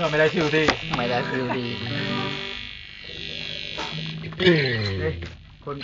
เราไม่ได้ฟิวดีไม่ได้ฟิวดีคน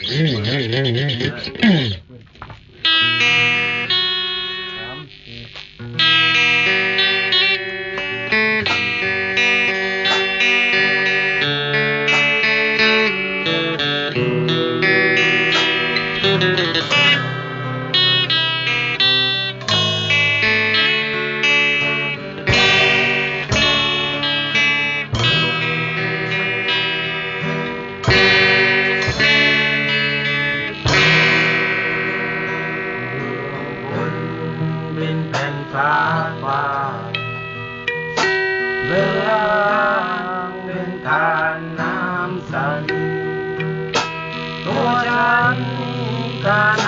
นทางฟ้าเบื้องเป็นทานน้ำสัน ตัวฉันการ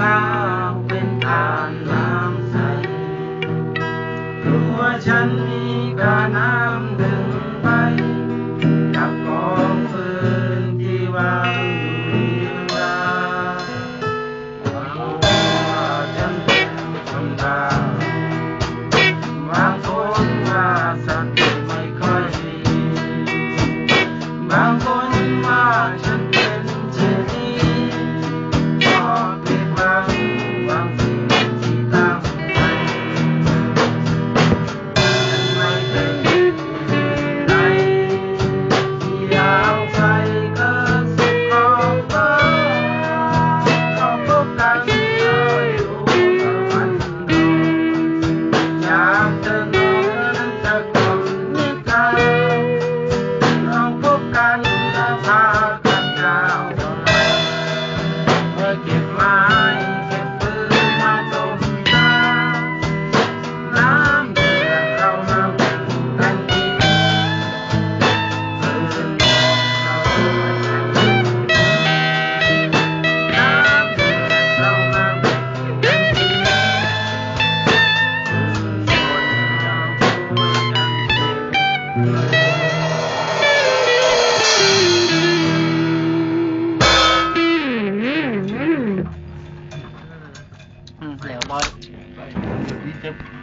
ลากเป็นตามน้ำใสรู้ว่าฉันมี